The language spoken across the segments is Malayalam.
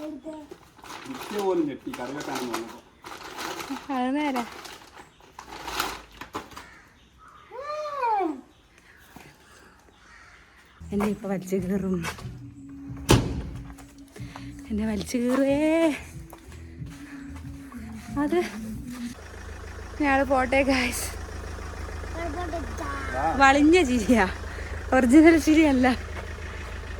മിക്ക പോലും ഞെട്ടി. കറി വെക്കാനെന്ന് പറഞ്ഞപ്പോ അത് നേരെ. എന്നെ ഇപ്പൊ വലിച്ചു കീറും. എന്നെ വലിച്ചു കീറുവേ. അത് ഞാൾ പോട്ടെ ഗായ്സ് വളിഞ്ഞ ചിരിയാ. ഒറിജിനൽ ചിരിയല്ല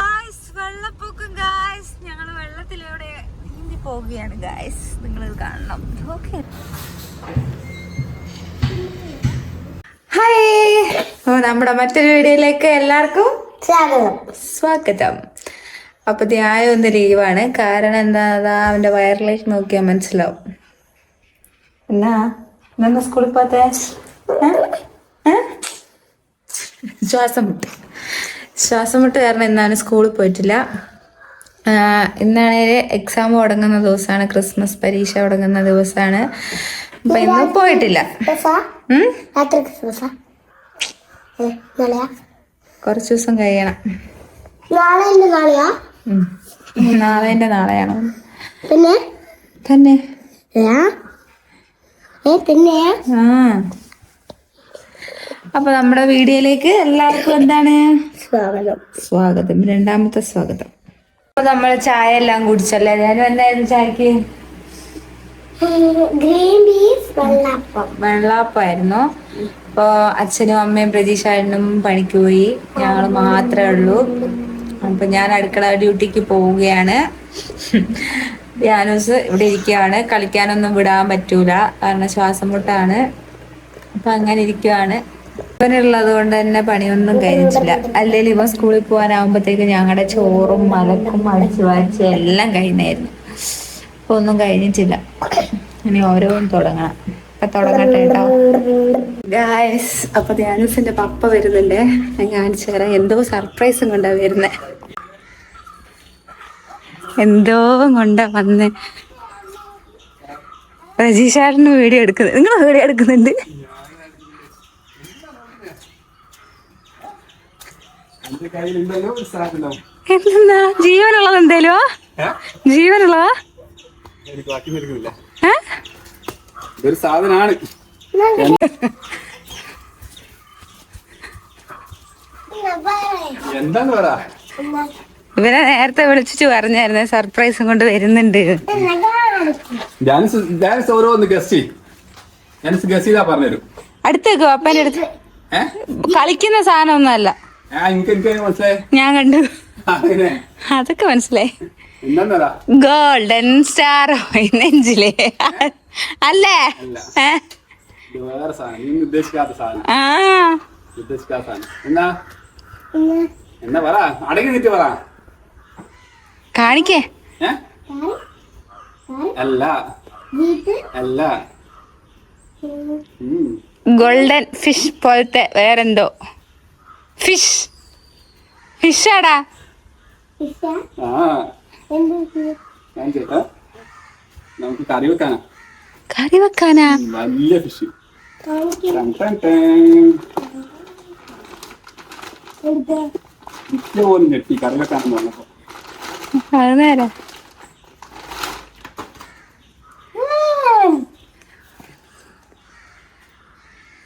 ഗായ്സ് വെള്ളപ്പൊക്കം ഗായ്സ് ഞങ്ങൾ വെള്ളത്തിലൂടെ നീന്തി പോവുകയാണ് ഗായ്സ് നിങ്ങൾ കാണണം. ഓക്കെ ഹായ് ഓ നമ്മുടെ മറ്റൊരു വീഡിയോയിലേക്ക് എല്ലാവർക്കും സ്വാഗതം. സ്വാഗതം. അപ്പൊ ധ്യായം ഒന്ന് ലീവാണ്. കാരണം എന്താ അവന്റെ വയറിലേക്ക് നോക്കിയാൽ മനസ്സിലാവും. എന്നാ? എന്നാ സ്കൂളിൽ പോത്തെ ശ്വാസം മുട്ട്. ശ്വാസം മുട്ട് കാരണം എന്നാണ് സ്കൂളിൽ പോയിട്ടില്ല. ആ, ഇന്നാണെങ്കിൽ എക്സാം തുടങ്ങുന്ന ദിവസമാണ് ക്രിസ്മസ് പരീക്ഷ തുടങ്ങുന്ന ദിവസമാണ് അപ്പൊ ഇന്ന് പോയിട്ടില്ല. കുറച്ച് ദിവസം കഴിയണം. നാളെ. നാളെന്റെ നാളെയാണ്. പിന്നെ? തന്നെ. പിന്നെ? ആ. അപ്പൊ നമ്മുടെ വീഡിയോയിലേക്ക് എല്ലാവർക്കും എന്താണ്? സ്വാഗതം. സ്വാഗതം. രണ്ടാമത്തെ സ്വാഗതം. അപ്പൊ നമ്മൾ ചായ എല്ലാം കുടിച്ചല്ലേ? ഞാൻ എന്തായിരുന്നു ചായക്ക്? ഗ്രീൻ പീസ് വെള്ളപ്പം. വെള്ളാപ്പായിരുന്നു. അപ്പൊ അച്ഛനും അമ്മയും പ്രതീക്ഷനും പണിക്ക് പോയി. ഞങ്ങൾ മാത്രമേ ഉള്ളൂ. അപ്പൊ ഞാൻ അടുക്കള ഡ്യൂട്ടിക്ക് പോവുകയാണ്. ധ്യാനൂസ് ഇവിടെ ഇരിക്കുകയാണ്. കളിക്കാനൊന്നും വിടാൻ പറ്റൂല. കാരണം ശ്വാസം മുട്ടാണ്. അപ്പൊ അങ്ങനെ ഇരിക്കുവാണ് ഇവനുള്ളത് കൊണ്ട് തന്നെ പണിയൊന്നും കഴിഞ്ഞിട്ടില്ല. അല്ലെങ്കിൽ ഇവൻ സ്കൂളിൽ പോകാനാവുമ്പത്തേക്ക് ഞങ്ങളുടെ ചോറും മലക്കും അടിച്ചു വാരിച്ച് എല്ലാം കഴിഞ്ഞായിരുന്നു. അപ്പൊ ഒന്നും കഴിഞ്ഞിട്ടില്ല. ഇനി ഓരോന്നും തുടങ്ങണം. അപ്പൊ തുടങ്ങട്ടെ ഗായ്സ് അപ്പൊ ധ്യാനൂസിന്റെ പപ്പ വരുന്നുണ്ട്. ഞാൻ കാണിച്ചു തരാം. എന്തോ സർപ്രൈസും കൊണ്ടാ വരുന്നേ. എന്തോ കൊണ്ടാ വന്ന്. രജീഷാറിന് വീഡിയോ എടുക്കുന്നത് നിങ്ങൾ വീഡിയോ എടുക്കുന്നുണ്ട്? എന്തെന്നാ? ജീവനുള്ളത് എന്തേലോ? ജീവനുള്ളതാ? ഇതൊരു സാധനമാണ് എന്താന്ന് പറ? ഇവരെ നേരത്തെ വിളിച്ചിട്ട് പറഞ്ഞായിരുന്നു സർപ്രൈസും കൊണ്ട് വരുന്നുണ്ട്. ഡാൻസ് ഡാൻസ് ഓരോന്ന് ഗസ്റ്റ് ഡാൻസ് ഗസ്റ്റ് ചെയ്താ പറഞ്ഞുതരും. അടുത്തേക്കോ അപ്പന്റെ അടുത്ത്. കളിക്കുന്ന സാധനം എനിക്ക് മനസ്സിലായി ഞാൻ കണ്ടു. അതൊക്കെ മനസ്സിലായി. ഗോൾഡൻ സ്റ്റാർ നെഞ്ചിലെ. അല്ലേ? ആ. കാണിക്കേ. അല്ല. അല്ല. ഗോൾഡൻ ഫിഷ് പോലത്തെ വേറെന്തോ. ഫിഷ് ഫിഷാടാ നമുക്ക് കറി വെക്കാനാ. കറി വെക്കാനാ? വലിയ ഫിഷ് പോലും ഞെട്ടി കറി വെക്കാനെന്ന് പറഞ്ഞപ്പോ. അത് നേരെ.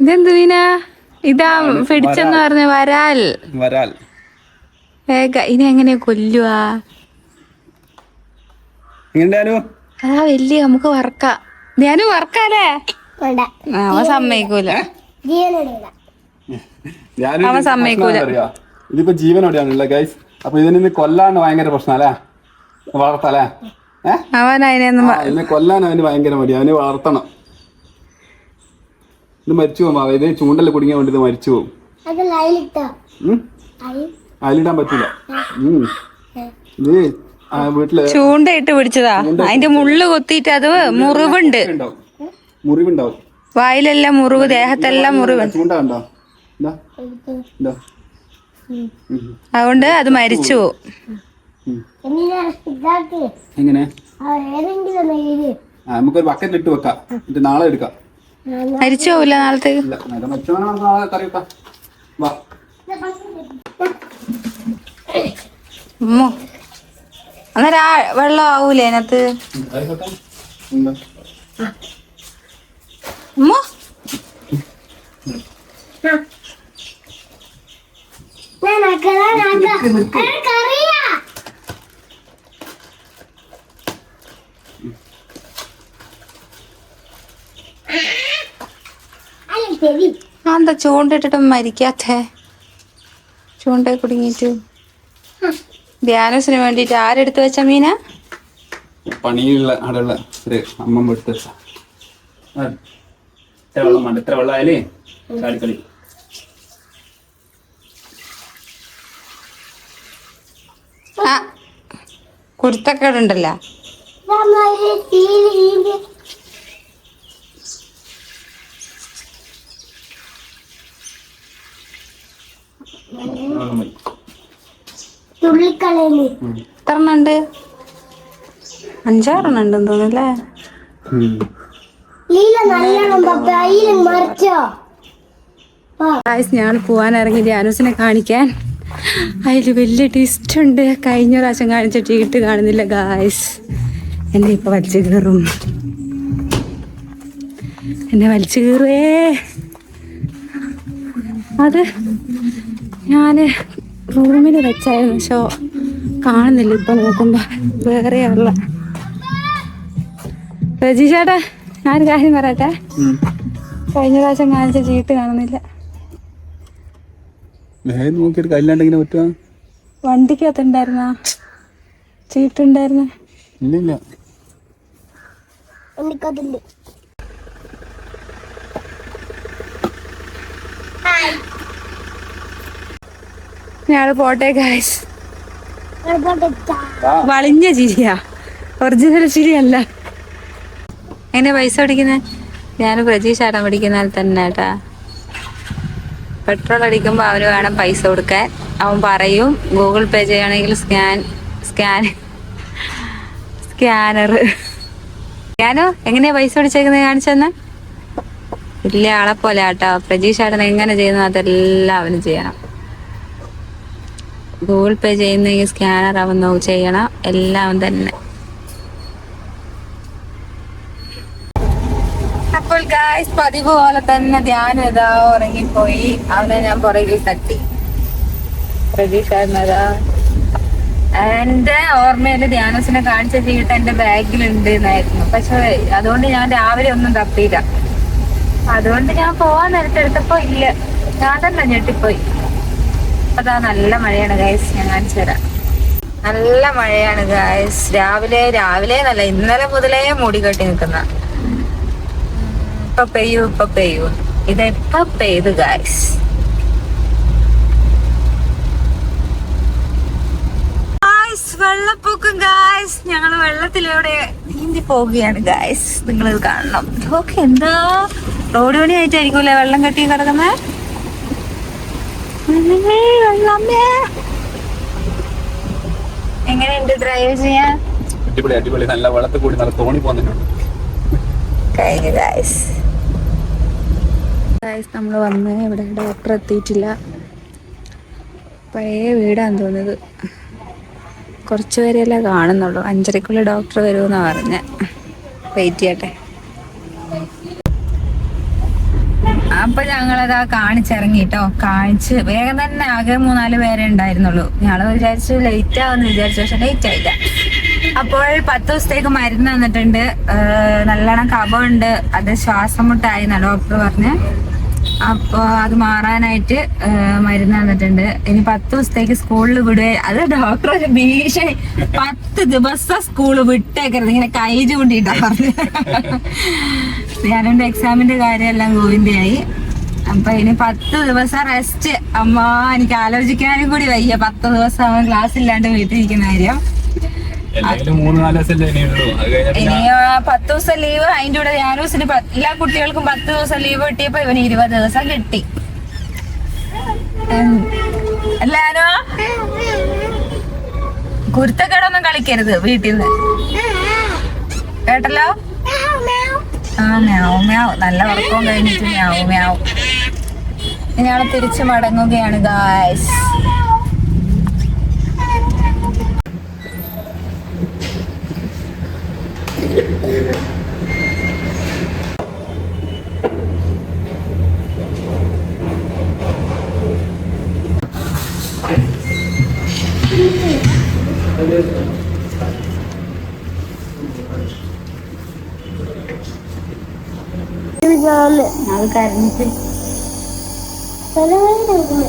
ഇതെന്ത് വീന ഇതാ പിടിച്ചെന്ന് പറഞ്ഞ വരാൽ. വരാൽ. വേഗ ഇനി എങ്ങനെ കൊല്ലുവാ? എങ്ങനെയാനു അതാ വലിയ നമുക്ക് വറക്കാം. ഞാനും വറക്കാലേ? അവൻ സമ്മതിക്കൂല. അവൻ സമ്മതിക്കൂല. ഇതിപ്പോ ജീവനോടെയാണുള്ള ഗൈസ് അപ്പൊ ഇതിനെ കൊല്ലാൻ ഭയങ്കര പ്രശ്നല്ലേ വളർത്തല്ലേ അവൻ അതിനെ കൊല്ലാൻ അവന് ഭയങ്കര മടി അവന് വളർത്തണം. ഇത് മരിച്ചു പോകും. അവ ഇത് ചൂണ്ടൽ കുടുങ്ങിയ വേണ്ടി ഇത് മരിച്ചു പോകും. അതിലിടാൻ പറ്റില്ല. ഇത് വീട്ടിൽ ചൂണ്ടയിട്ട് പിടിച്ചതാ? അതിന്റെ മുള്ളു കൊത്തിയിട്ട് അത് മുറിവുണ്ട്. മുറിവുണ്ടാവും. വായിലെല്ലാം മുറിവ് ദേഹത്തെല്ലാം മുറിവ്. അതുകൊണ്ട് അത് മരിച്ചു എങ്ങനെ? നമുക്കൊരു ബക്കറ്റ് ഇട്ട് വെക്കാം. നാളെ എടുക്കാം. മരിച്ചു പോവില്ല നാളത്തേക്ക്? അന്നേരം ആ വെള്ളം ആവൂലേ അതിനകത്ത്? കറിയാ അല്ല ശരി ആ എന്താ ചൂണ്ടിട്ടിട്ട് മരിക്കാത്തേ. ചൂണ്ട കുടുങ്ങിയിട്ട്. ധ്യാനസിന് വേണ്ടിട്ട് ആരെടുത്ത് വെച്ച മീന? പണിയുള്ള അടുള്ള ഒരു അമ്മ എടുത്ത് വെച്ച. കുരുത്തക്കേടുണ്ടല്ലേ വെള്ളം വേണ്ട? ഇത്ര വെള്ളം ആയാലേ? ചാടിക്കളി. ആ കുരുത്തക്കേടുണ്ടല്ലോ. ഉണ്ട് അഞ്ചാറെണ്ണം ഉണ്ടെന്ന് തോന്നുന്നല്ലേ? ഞാൻ പോവാൻ ഇറങ്ങി ധ്യാനസിനെ കാണിക്കാൻ. അതിൽ വലിയ ടേസ്റ്റ് ഉണ്ട്. കഴിഞ്ഞ പ്രാവശ്യം കാണിച്ച ടീട്ട് കാണുന്നില്ല ഗായ്സ് എന്നെ ഇപ്പൊ വലിച്ചു കയറും എന്നെ വലിച്ചു കീറുവേ. അത് ഞാൻ റൂമിൽ വെച്ചായിരുന്നു. ഷോ കാണുന്നില്ല ഇപ്പൊ നോക്കുമ്പോ. വേറെയുള്ള രജി ചേട്ടാ ഞാനൊരു കാര്യം പറയട്ടെ? കഴിഞ്ഞ പ്രാവശ്യം കാണിച്ച ചീട്ട് കാണുന്നില്ല. വണ്ടിക്കകത്തുണ്ടായിരുന്ന? ചീട്ടുണ്ടായിരുന്ന? ഇല്ല ഞാൾ പോട്ടെ ഗായ്സ് വളിഞ്ഞ ചിരിയാ. ഒറിജിനൽ ചിരിയല്ല. എങ്ങനെ പൈസ പിടിക്കുന്നത് ഞാൻ പ്രജീഷ് ആടാൻ പിടിക്കുന്നാൽ തന്നെ കേട്ടാ പെട്രോൾ അടിക്കുമ്പോൾ അവന് വേണം പൈസ കൊടുക്കാൻ. അവൻ പറയും ഗൂഗിൾ പേ ചെയ്യണമെങ്കിൽ സ്കാൻ സ്കാൻ സ്കാനർ ഞാനോ എങ്ങനെയാ പൈസ പിടിച്ചേക്കുന്നത് കാണിച്ചെന്ന് വലിയ ആളെ പോലെ ആട്ടോ. പ്രജീഷ് ആടൻ എങ്ങനെ ചെയ്യുന്നു അതെല്ലാം അവന് ചെയ്യണം. ഗൂഗിൾ പേ ഈ സ്കാനർ അവൻ ചെയ്യണം. എല്ലാം തന്നെ. അപ്പോൾ ഗായ്സ് പതിവ് പോലെ തന്നെ ധ്യാനം ഇതാ ഉറങ്ങിപ്പോയി. അവനെ ഞാൻ പുറകിൽ തട്ടി. എന്റെ ഓർമ്മയിൽ ധ്യാനസിനെ കാണിച്ച ചീട്ട് എന്റെ ബാഗിലുണ്ട് എന്നായിരുന്നു. പക്ഷെ അതുകൊണ്ട് ഞാൻ രാവിലെ ഒന്നും തപ്പിയില്ല. അതുകൊണ്ട് ഞാൻ പോവാൻ നേരത്തെ എടുത്തപ്പോ ഇല്ല. ഞാൻ തന്നെ ഞെട്ടിപ്പോയി. അതാ നല്ല മഴയാണ് ഗൈസ് ഞാൻ കാണിച്ചു തരാം. നല്ല മഴയാണ് ഗൈസ് രാവിലെ രാവിലെ നല്ല ഇന്നലെ മുതലേ മൂടി കെട്ടി നിൽക്കുന്ന. ഇപ്പൊ പെയ്യൂ ഇപ്പൊ പെയ്യൂ. ഇതെപ്പ പെയ്തു ഗായ്സ് വെള്ളപ്പൊക്കം ഗായ്സ് ഞങ്ങൾ വെള്ളത്തിലൂടെ നീന്തി പോവുകയാണ് ഗായ്സ് നിങ്ങൾ കാണണം. ഓക്കെ എന്താ? റോഡ് പണിയായിട്ടായിരിക്കൂലേ വെള്ളം കെട്ടി കിടക്കുന്നത് എങ്ങനെയുണ്ട് ഡ്രൈവ് ചെയ്യാൻ? അടിപൊളി അടിപൊളി. നല്ല വെള്ളത്തിൽ കൂടി നല്ല തോണി പോകുന്നുണ്ട് നമ്മൾ വന്ന് ഇവിടെ ഡോക്ടർ എത്തിയിട്ടില്ല. പഴയ വീടാന്ന് തോന്നുന്നത്. കുറച്ച് പേരെയല്ലേ കാണുന്നുള്ളൂ. അഞ്ചരക്കുള്ള ഡോക്ടർ വരുമെന്നാ പറഞ്ഞ. വെയിറ്റ് ചെയ്യട്ടെ. അപ്പൊ ഞങ്ങളതാ കാണിച്ചിറങ്ങി കാണിച്ചിറങ്ങിട്ടോ. കാണിച്ച് വേഗം തന്നെ ആകെ മൂന്നാൽ പേരെ ഉണ്ടായിരുന്നുള്ളൂ. ഞങ്ങൾ വിചാരിച്ചു ലേറ്റ് ആവുമെന്ന് വിചാരിച്ചു പക്ഷെ ലേറ്റ് ആയില്ല. അപ്പോൾ പത്ത് ദിവസത്തേക്ക് മരുന്ന് തന്നിട്ടുണ്ട്. നല്ലോണം കഫമുണ്ട് അത് ശ്വാസം മുട്ടായി എന്ന ഡോക്ടർ പറഞ്ഞ്. അപ്പൊ അത് മാറാനായിട്ട് മരുന്ന് തന്നിട്ടുണ്ട്. ഇനി പത്ത് ദിവസത്തേക്ക് സ്കൂളിൽ വിടുക അത് ഡോക്ടർ ഒരു ഭീഷണി. പത്ത് ദിവസം സ്കൂൾ വിട്ടേക്കരുത്. ഇങ്ങനെ കൈ ചൂണ്ടിട്ടാ പറഞ്ഞു. ഞാനെന്റെ എക്സാമിന്റെ കാര്യമെല്ലാം ഗോവിന്ദയായി. അപ്പൊ ഇനി പത്ത് ദിവസം റെസ്റ്റ് അമ്മ എനിക്ക് ആലോചിക്കാനും കൂടി വയ്യ. പത്ത് ദിവസം അവൻ ക്ലാസ് ഇല്ലാണ്ട് വീട്ടിലിരിക്കുന്ന കാര്യം. ഇനിയോ പത്ത് ദിവസം ലീവ് അതിന്റെ കൂടെ ഞാനൂസിന് എല്ലാ കുട്ടികൾക്കും പത്ത് ദിവസം ലീവ് കിട്ടിയപ്പോ ഇവന് ഇരുപത് ദിവസം കിട്ടി. എല്ലാരോ കുരുത്തക്കേടൊന്നും കളിക്കരുത് വീട്ടിൽ നിന്ന് കേട്ടല്ലോ? ആ മ്യാവ് മ്യാവ് നല്ല ഉറക്കം കഴിഞ്ഞിട്ട് മ്യാവ് മ്യാവ് ഇനിയാണ് തിരിച്ചു മടങ്ങുകയാണ് ഗായ്സ് Thank you. നാല് അത് കരഞ്ഞിട്ട് തലവേദന